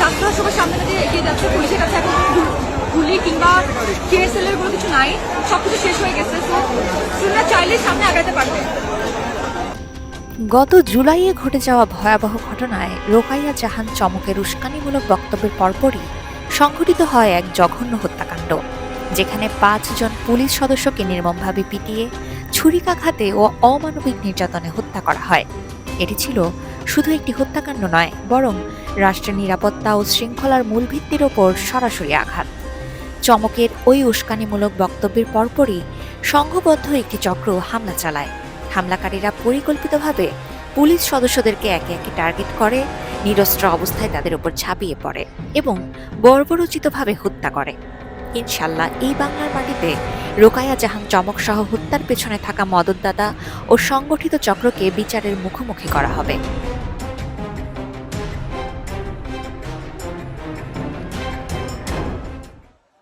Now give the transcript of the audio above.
ছাত্ররা সবার সামনে এগিয়ে যাচ্ছে, পুলিশের কাছে এখন গুলি কিংবা কেএসএল এর কোনো কিছু নাই, সবকিছু শেষ হয়ে গেছে। চাইলেই সামনে আগাতে পারবে গত জুলাইয়ে ঘটে যাওয়া ভয়াবহ ঘটনায় রোকাইয়া জাহান চমকের উস্কানিমূলক বক্তব্যের পরপরই সংঘটিত হয় এক জঘন্য হত্যাকাণ্ড, যেখানে পাঁচজন পুলিশ সদস্যকে নির্মমভাবে পিটিয়ে, ছুরিকাঘাতে ও অমানবিক নির্যাতনে হত্যা করা হয়। এটি ছিল শুধু একটি হত্যাকাণ্ড নয়, বরং রাষ্ট্রের নিরাপত্তা ও শৃঙ্খলার মূল ভিত্তির ওপর সরাসরি আঘাত। চমকের ওই উস্কানিমূলক বক্তব্যের পরপরই সংঘবদ্ধ একটি চক্র হামলা চালায়। হামলাকারীরা পরিকল্পিতভাবে পুলিশ সদস্যদেরকে একে একে টার্গেট করে, নিরস্ত্র অবস্থায় তাদের উপর ঝাঁপিয়ে পড়ে এবং বর্বরোচিতভাবে হত্যা করে। ইনশাল্লাহ এই বাংলার মাটিতে রোকায়া জাহান চমক সহ হত্যার পেছনে থাকা মদতদাতা ও সংগঠিত চক্রকে বিচারের মুখোমুখি করা হবে।